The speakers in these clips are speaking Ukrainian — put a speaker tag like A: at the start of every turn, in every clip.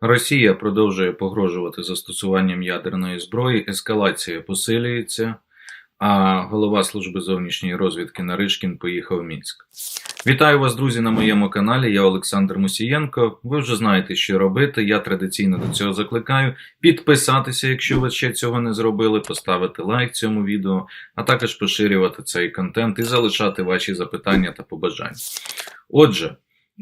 A: Росія продовжує погрожувати застосуванням ядерної зброї, ескалація посилюється, а голова служби зовнішньої розвідки Наришкін поїхав в Мінськ. Вітаю вас, друзі, на моєму каналі. Я Олександр Мусієнко. Ви вже знаєте, що робити. Я традиційно до цього закликаю. Підписатися, якщо ви ще цього не зробили, поставити лайк цьому відео, а також поширювати цей контент і залишати ваші запитання та побажання. Отже,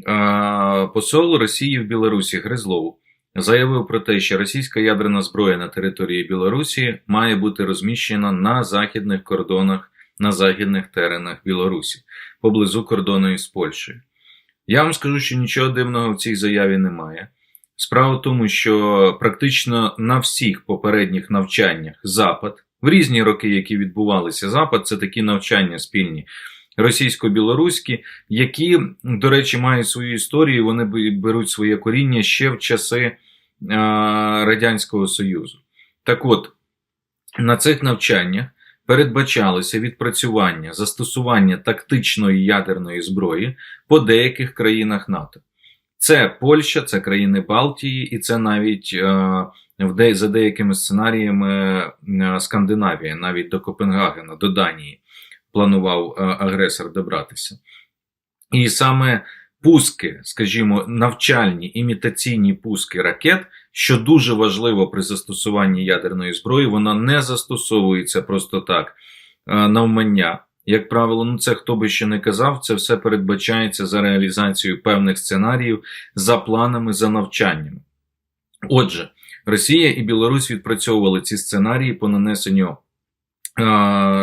A: е, посол Росії в Білорусі Гризлов заявив про те, що російська ядерна зброя на території Білорусі має бути розміщена на західних кордонах, на західних теренах Білорусі, поблизу кордону із Польщею. Я вам скажу, що нічого дивного в цій заяві немає. Справа в тому, що практично на всіх попередніх навчаннях Запад, в різні роки, які відбувалися, Запад це такі навчання спільні російсько-білоруські, які, до речі, мають свою історію, вони беруть своє коріння ще в часи Радянського Союзу. Так от, на цих навчаннях передбачалося відпрацювання застосування тактичної ядерної зброї по деяких країнах НАТО. Це Польща, це країни Балтії, і це навіть е, за деякими сценаріями е, Скандинавія, навіть до Копенгагена, до Данії планував е, агресор добратися. І саме пуски, скажімо, навчальні імітаційні пуски ракет, що дуже важливо при застосуванні ядерної зброї, вона не застосовується просто так е, навмання. Як правило, ну це хто би ще не казав, це все передбачається за реалізацією певних сценаріїв, за планами, за навчаннями. Отже, Росія і Білорусь відпрацьовували ці сценарії по нанесенню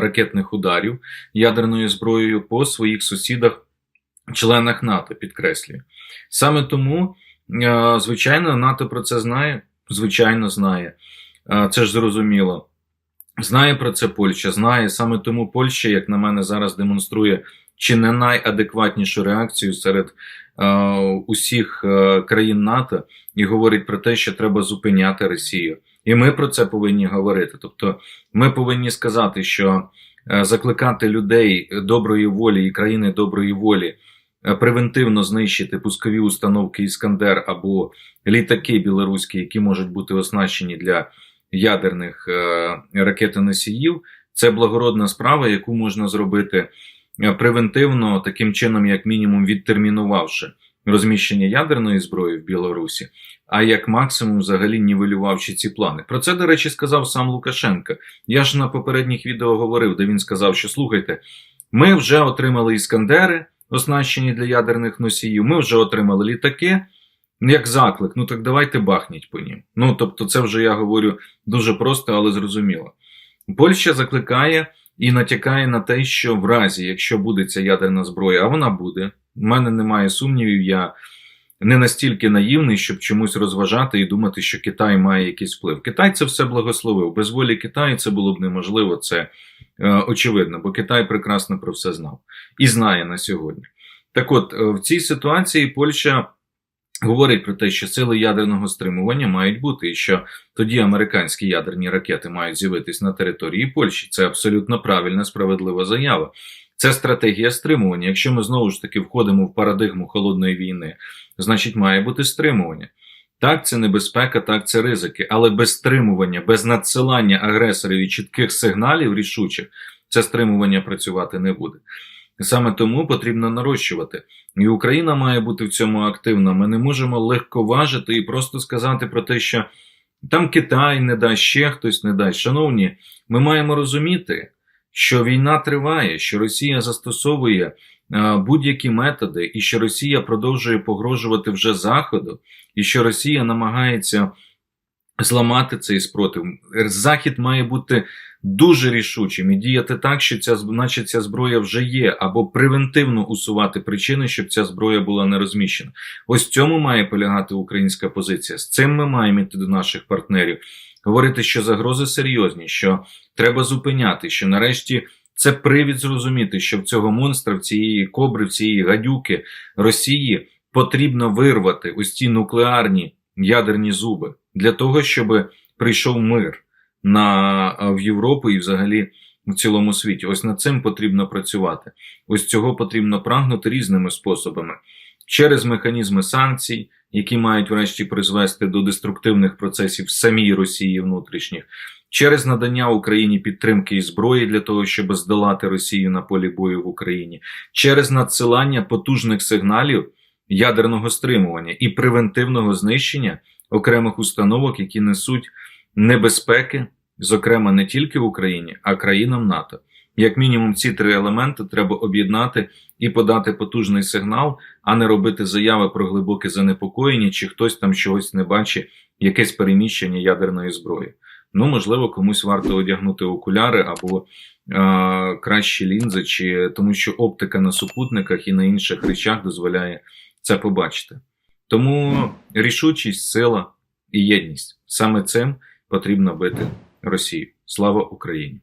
A: ракетних ударів ядерною зброєю по своїх сусідах, членах НАТО, підкреслюю. Саме тому, звичайно, НАТО про це знає, звичайно, знає. Це ж зрозуміло. Знає про це Польща, знає саме тому Польща, як на мене, зараз демонструє чи не найадекватнішу реакцію серед е, усіх е, країн НАТО і говорить про те, що треба зупиняти Росію. І ми про це повинні говорити. Тобто, ми повинні сказати, що е, закликати людей доброї волі і країни доброї волі е, превентивно знищити пускові установки Іскандер або літаки білоруські, які можуть бути оснащені для ядерних е, ракетоносіїв, це благородна справа, яку можна зробити превентивно, таким чином, як мінімум, відтермінувавши розміщення ядерної зброї в Білорусі, а як максимум взагалі нівелювавши ці плани. Про це, до речі, сказав сам Лукашенко. Я ж на попередніх відео говорив, де він сказав, що слухайте, ми вже отримали іскандери, оснащені для ядерних носіїв, ми вже отримали літаки. Як заклик, ну так давайте бахніть по ним. Ну тобто, це вже я говорю дуже просто, але зрозуміло. Польща закликає і натякає на те, що в разі, якщо буде ця ядерна зброя, а вона буде, у мене немає сумнівів, я не настільки наївний, щоб чомусь розважати і думати, що Китай має якийсь вплив. Китай це все благословив. Без волі Китаю це було б неможливо, це е, очевидно, бо Китай прекрасно про все знав і знає на сьогодні. Так от, е, в цій ситуації Польща. Говорить про те, що сили ядерного стримування мають бути, і що тоді американські ядерні ракети мають з'явитись на території Польщі. Це абсолютно правильна справедлива заява. Це стратегія стримування. Якщо ми знову ж таки входимо в парадигму холодної війни, значить має бути стримування. Так, це небезпека, так це ризики, але без стримування, без надсилання агресорів і чітких сигналів рішучих, це стримування працювати не буде. Саме тому потрібно нарощувати. І Україна має бути в цьому активна. Ми не можемо легко важити і просто сказати про те, що там Китай не дасть, ще хтось не дасть. Шановні, ми маємо розуміти, що війна триває, що Росія застосовує будь-які методи, і що Росія продовжує погрожувати вже Заходу, і що Росія намагається зламати цей спротив. Захід має бути дуже рішучим і діяти так, що ця наче ця зброя вже є, або превентивно усувати причини, щоб ця зброя була не розміщена. Ось цьому має полягати українська позиція. З цим ми маємо йти до наших партнерів. Говорити, що загрози серйозні, що треба зупиняти, що нарешті. Це привід зрозуміти, що в цього монстра, в цієї кобри, в цієї гадюки Росії потрібно вирвати ось ці нуклеарні ядерні зуби для того, щоб прийшов мир на, в Європу і взагалі в цілому світі. Ось над цим потрібно працювати. Ось цього потрібно прагнути різними способами. Через механізми санкцій, які мають врешті призвести до деструктивних процесів самій Росії внутрішніх, через надання Україні підтримки і зброї для того, щоб здолати Росію на полі бою в Україні, через надсилання потужних сигналів ядерного стримування і превентивного знищення окремих установок, які несуть небезпеки, зокрема не тільки в Україні, а країнам НАТО. Як мінімум, ці три елементи треба об'єднати і подати потужний сигнал, а не робити заяви про глибоке занепокоєння, чи хтось там чогось не бачить, якесь переміщення ядерної зброї. Ну, можливо, комусь варто одягнути окуляри або е, кращі лінзи, чи тому що оптика на супутниках і на інших речах дозволяє це побачити. Тому рішучість, сила і єдність саме цим потрібно бити Росію. Слава Україні!